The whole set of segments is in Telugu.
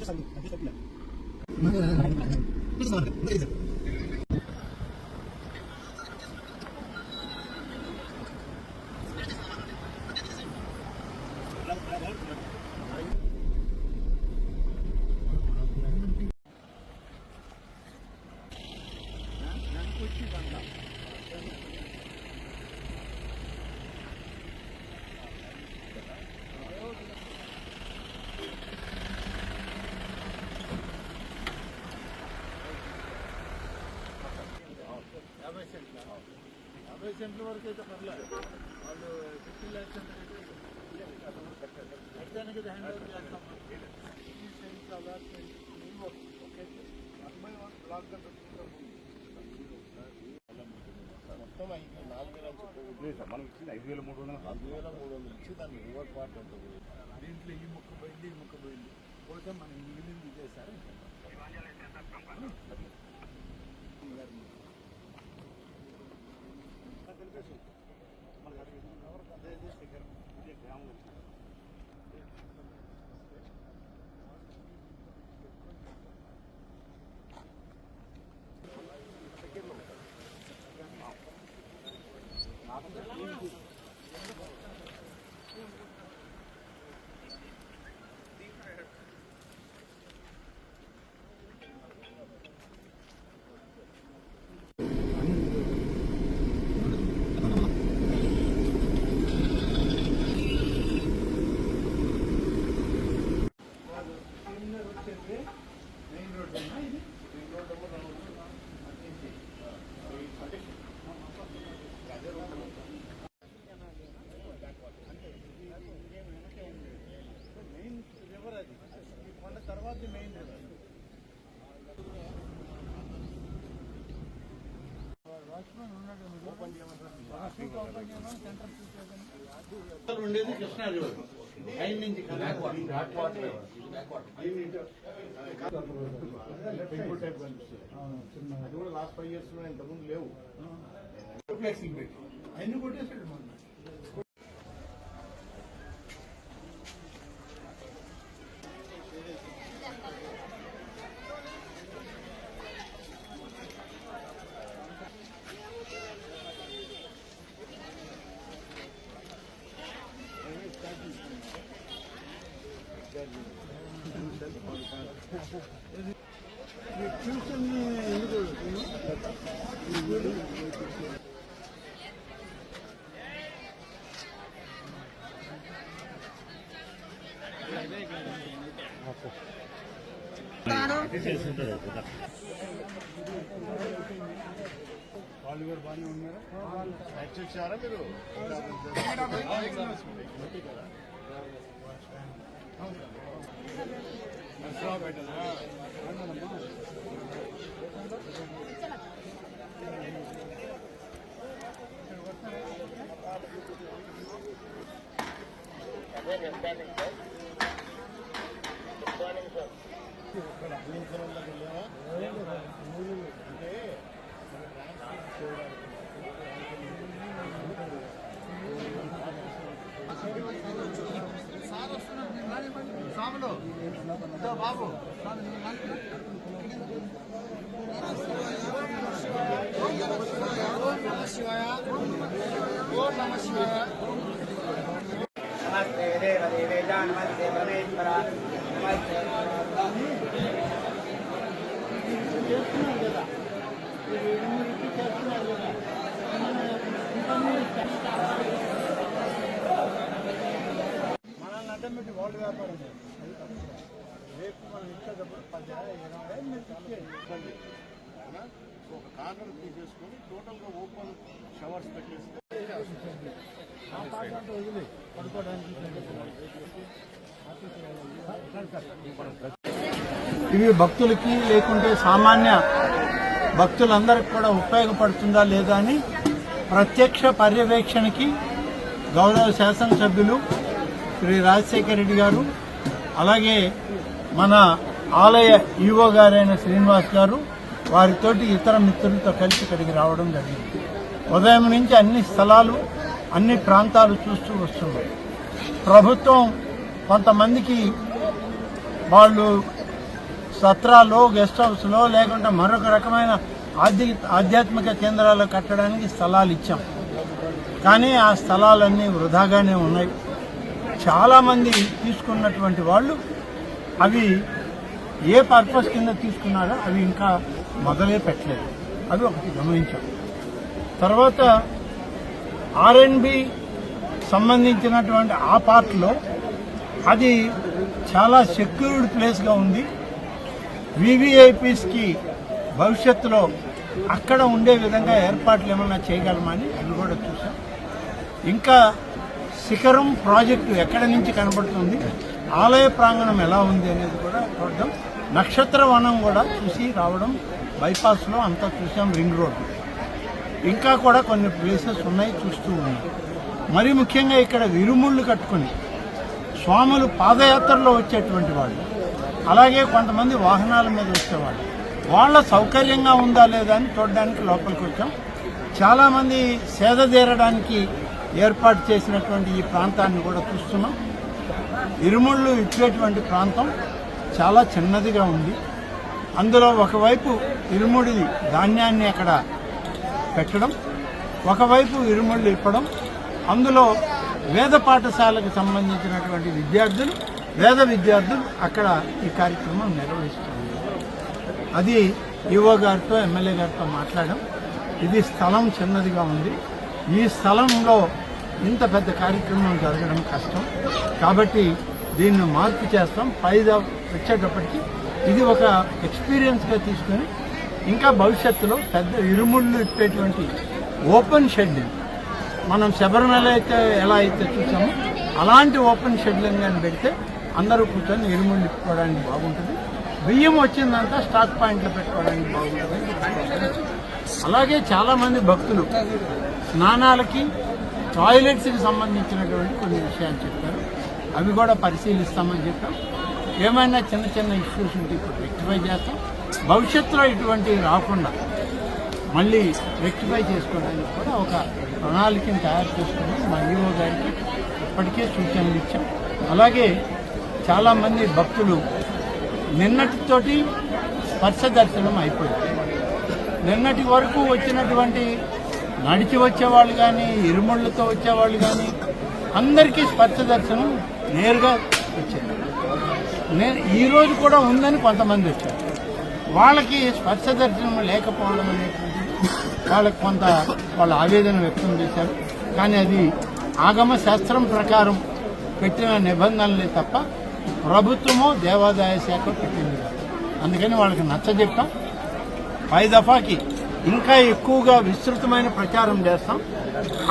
അഡ്ജസ്റ്റ് ആയി അഡ്ജസ്റ്റ് ആക്കില്ല యాభై సెంట్ల వరకు అయితే పర్లేదు. వాళ్ళు ఫిఫ్టీ ల్యాక్స్ అంటే కట్టానికి ఇది హ్యాండ్ ఓవర్ చేస్తాం. Fifty cents allotment okay one by one block పెట్టుకుంటాం మొత్తం ఐదు నాలుగు వేల మనం ఇచ్చింది ఐదు వేల మూడు వందల నాలుగు వేల మూడు వందలు ఇచ్చి దాన్ని రివర్స్ పార్ట్ ఉంటుంది. దీంట్లో ఈ ముక్క పోయింది ఈ ముక్క పోయింది. పోతే మనం మిగిలింది ఇదేసారు మెయిన్ ఉండేది కృష్ణా రివర్ పైన నుంచి అది కూడా లాస్ట్ ఫైవ్ ఇయర్స్లో ఇంతకుముందు లేవు అన్ని కొట్టేసాడు వాళ్ళు కూడా బాగానే ఉన్నారా అంటే సార్ వస్తున్నారు మీరు రానివ్వండి సాములు బాబు నమస్తే దేవ దేవేదాన్ నమస్తే పరమేశ్వర నమస్తే మనల్ని అడ్డం పెట్టి వాళ్ళ వ్యాపారం రేపు మనం పది ఇరవై ఒక కార్నర్ తీసేసుకొని టోటల్గా ఓపెన్ షవర్స్ పెట్టేస్తే ఇవి భక్తులకి లేకుంటే సామాన్య భక్తులందరికి కూడా ఉపయోగపడుతుందా లేదా అని ప్రత్యక్ష పర్యవేక్షణకి గౌరవ శాసనసభ్యులు శ్రీ రాజశేఖర రెడ్డి గారు అలాగే మన ఆలయ ఈవో గారైన శ్రీనివాస్ గారు వారితోటి ఇతర మిత్రులతో కలిసి ఇక్కడికి రావడం జరిగింది. ఉదయం నుంచి అన్ని స్థలాలు అన్ని ప్రాంతాలు చూస్తూ వస్తున్నారు ప్రభుత్వం కొంతమందికి వాళ్ళు సత్రాలో గెస్ట్ హౌస్లో లేకుంటే మరొక రకమైన ఆధ్య ఆధ్యాత్మిక కేంద్రాలు కట్టడానికి స్థలాలు ఇచ్చాం. కానీ ఆ స్థలాలన్నీ వృధాగానే ఉన్నాయి. చాలామంది తీసుకున్నటువంటి వాళ్ళు అవి ఏ పర్పస్ కింద తీసుకున్నారో అవి ఇంకా మొదలే పెట్టలేదు. అవి ఒకటి గమనించాం. తర్వాత ఆర్ఎన్బి సంబంధించినటువంటి ఆ పార్ట్లో అది చాలా సెక్యూర్డ్ ప్లేస్గా ఉంది. వివిఐపీస్కి భవిష్యత్తులో అక్కడ ఉండే విధంగా ఏర్పాట్లు ఏమైనా చేయగలమని అవి కూడా చూసాం ఇంకా శిఖరం ప్రాజెక్టు ఎక్కడి నుంచి కనబడుతుంది ఆలయ ప్రాంగణం ఎలా ఉంది అనేది కూడా చూడడం నక్షత్ర వనం కూడా చూసి రావడం బైపాస్లో అంతా చూసాం రింగ్ రోడ్డు ఇంకా కూడా కొన్ని ప్లేసెస్ ఉన్నాయి చూస్తూ ఉన్నాయి మరి ముఖ్యంగా ఇక్కడ విరుముళ్ళు కట్టుకుని స్వాములు పాదయాత్రలో వచ్చేటువంటి వాళ్ళు. అలాగే కొంతమంది వాహనాల మీద వచ్చేవాళ్ళు. వాళ్ళ సౌకర్యంగా ఉందా లేదా అని చూడడానికి లోపలికి వచ్చాం. చాలామంది సేద తీరడానికి ఏర్పాటు చేసినటువంటి ఈ ప్రాంతాన్ని కూడా చూస్తున్నాం. ఇరుముళ్ళు ఇచ్చేటువంటి ప్రాంతం చాలా చిన్నదిగా ఉంది. అందులో ఒకవైపు ఇరుముడి ధాన్యాన్ని అక్కడ పెట్టడం ఒకవైపు ఇరుముళ్ళు ఇప్పడం అందులో వేద పాఠశాలకు సంబంధించినటువంటి విద్యార్థులు పేద విద్యార్థులు అక్కడ ఈ కార్యక్రమం నిర్వహిస్తున్నారు. అది ఈవో గారితో ఎమ్మెల్యే గారితో మాట్లాడడం. ఇది స్థలం చిన్నదిగా ఉంది. ఈ స్థలంలో ఇంత పెద్ద కార్యక్రమం జరగడం కష్టం. కాబట్టి దీన్ని మార్పు చేస్తాం. పైదా వచ్చేటప్పటికి ఇది ఒక ఎక్స్పీరియన్స్గా తీసుకొని ఇంకా భవిష్యత్తులో పెద్ద ఇరుముళ్ళు ఇప్పేటువంటి ఓపెన్ షెడ్ మనం శబరిమల అయితే ఎలా అయితే చూసామో అలాంటి ఓపెన్ షెడ్లింగ్ అని పెడితే అందరూ కూర్చొని ఎరుము ఇప్పుకోవడానికి బాగుంటుంది. బియ్యం వచ్చిందంతా స్టాక్ పాయింట్లో పెట్టుకోవడానికి బాగుంటుంది. అలాగే చాలామంది భక్తులు స్నానాలకి టాయిలెట్స్కి సంబంధించినటువంటి కొన్ని విషయాలు చెప్పారు. అవి కూడా పరిశీలిస్తామని చెప్పాం. ఏమైనా చిన్న చిన్న ఇష్యూస్ ఉంటే ఇప్పుడు రెక్టిఫై చేస్తాం. భవిష్యత్తులో ఇటువంటివి రాకుండా మళ్ళీ రెక్టిఫై చేసుకోవడానికి కూడా ఒక ప్రణాళికను తయారు చేసుకుని మా ఈవో గారికి ఇప్పటికే సూచనలు ఇచ్చాం. అలాగే చాలామంది భక్తులు నిన్నటితోటి స్పర్శ దర్శనం అయిపోయింది. నిన్నటి వరకు వచ్చినటువంటి నడిచి వచ్చేవాళ్ళు కానీ ఇరుముళ్ళతో వచ్చేవాళ్ళు కానీ అందరికీ స్పర్శ దర్శనం నేరుగా వచ్చేది. నేను ఈరోజు కూడా ఉందని కొంతమంది వచ్చారు. వాళ్ళకి స్పర్శ దర్శనం లేకపోవడం అనేటువంటిది వాళ్ళకి కొంత వాళ్ళ ఆవేదన వ్యక్తం చేశారు. కానీ అది ఆగమ శాస్త్రం ప్రకారం పెట్టిన నిబంధనలే తప్ప ప్రభుత్వము దేవాదాయ శాఖ పెట్టింది. అందుకని వాళ్ళకి నచ్చజెప్పాం పై దఫాకి ఇంకా ఎక్కువగా విస్తృతమైన ప్రచారం చేస్తాం.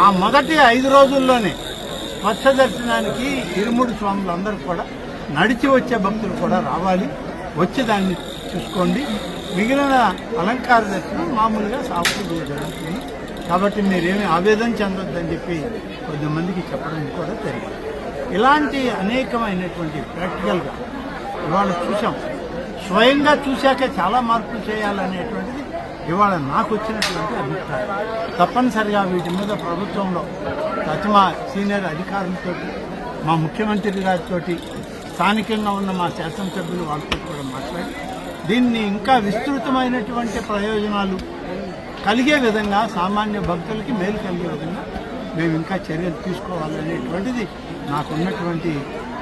ఆ మొదటి ఐదు రోజుల్లోనే స్వచ్ఛ దర్శనానికి ఇరుముడి స్వాములు అందరూ కూడా నడిచి వచ్చే భక్తులు కూడా రావాలి. వచ్చి దాన్ని చూసుకోండి. మిగిలిన అలంకార దర్శనం మామూలుగా సాగుతూ జరుగుతుంది. కాబట్టి మీరేమి ఆవేదన చెందొద్దని చెప్పి కొద్దిమందికి చెప్పడం కూడా జరిగింది. ఇలాంటి అనేకమైనటువంటి ప్రాక్టికల్గా ఇవాళ చూసాం స్వయంగా చూశాక చాలా మార్పులు చేయాలనేటువంటిది ఇవాళ నాకు వచ్చినటువంటి అభిప్రాయం. తప్పనిసరిగా వీటి మీద ప్రభుత్వంలో ప్రతి మా సీనియర్ అధికారులతో మా ముఖ్యమంత్రి గారితో స్థానికంగా ఉన్న మా శాసనసభ్యులు వాళ్ళతో కూడా మాట్లాడి దీన్ని ఇంకా విస్తృతమైనటువంటి ప్రయోజనాలు కలిగే విధంగా సామాన్య భక్తులకి మేలు కలిగే విధంగా మేము ఇంకా చర్యలు తీసుకోవాలనేటువంటిది నాకున్నటువంటి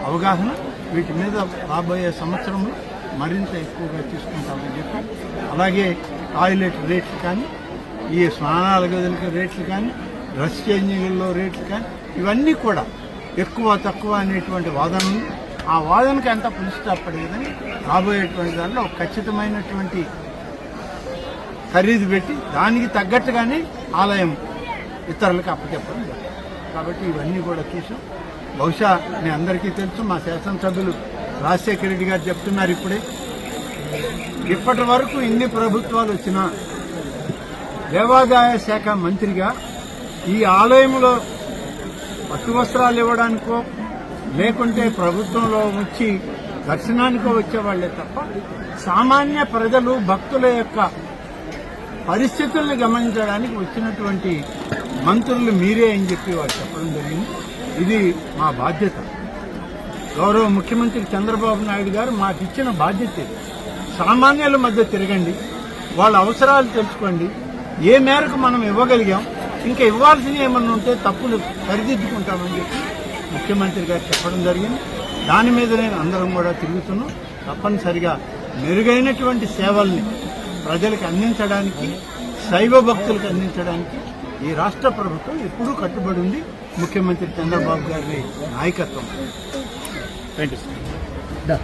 అవగాహన వీటి మీద రాబోయే సంవత్సరంలో మరింత ఎక్కువగా తీసుకుంటామని చెప్పి అలాగే టాయిలెట్ రేట్లు కానీ ఈ స్నానాల గదులకి రేట్లు కానీ డ్రెస్ చేంజింగ్లో రేట్లు కానీ ఇవన్నీ కూడా ఎక్కువ తక్కువ అనేటువంటి వాదనలు ఆ వాదనకి అంతా పులిస్టాపడేదని రాబోయేటువంటి దాంట్లో ఒక ఖచ్చితమైనటువంటి ఖరీదు పెట్టి దానికి తగ్గట్టుగానే ఆలయం ఇతరులకు అప్పచెప్పడం కాబట్టి ఇవన్నీ కూడా చూసాం. బహుశా మీ అందరికీ తెలుసు మా శాసనసభ్యులు రాజశేఖర రెడ్డి గారు చెప్తున్నారు ఇప్పుడే. ఇప్పటి వరకు ఇన్ని ప్రభుత్వాలు వచ్చినా దేవాదాయ శాఖ మంత్రిగా ఈ ఆలయంలో పట్టు వస్త్రాలు ఇవ్వడానికో లేకుంటే ప్రభుత్వంలో వచ్చి దర్శనానికో వచ్చేవాళ్ళే తప్ప సామాన్య ప్రజలు భక్తుల యొక్క పరిస్థితుల్ని గమనించడానికి వచ్చినటువంటి మంత్రులు మీరే అని చెప్పి వారు చెప్పడం జరిగింది. ఇది మా బాధ్యత. గౌరవ ముఖ్యమంత్రి చంద్రబాబు నాయుడు గారు మాకు ఇచ్చిన బాధ్యత ఇది. సామాన్యుల మధ్య తిరగండి వాళ్ళ అవసరాలు తెలుసుకోండి ఏ మేరకు మనం ఇవ్వగలిగాం ఇంకా ఇవ్వాల్సినవి ఏమన్నా ఉంటే తప్పులు సరిదిద్దుకుంటామని చెప్పి ముఖ్యమంత్రి గారు చెప్పడం జరిగింది. దాని మీద నేను అందరం కూడా తిరుగుతున్నాం. తప్పనిసరిగా మెరుగైనటువంటి సేవల్ని ప్రజలకు అందించడానికి శైవ భక్తులకు అందించడానికి ఈ రాష్ట్ర ప్రభుత్వం ఎప్పుడూ కట్టుబడి ఉంది ముఖ్యమంత్రి చంద్రబాబు గారి నాయకత్వం. Thank you sir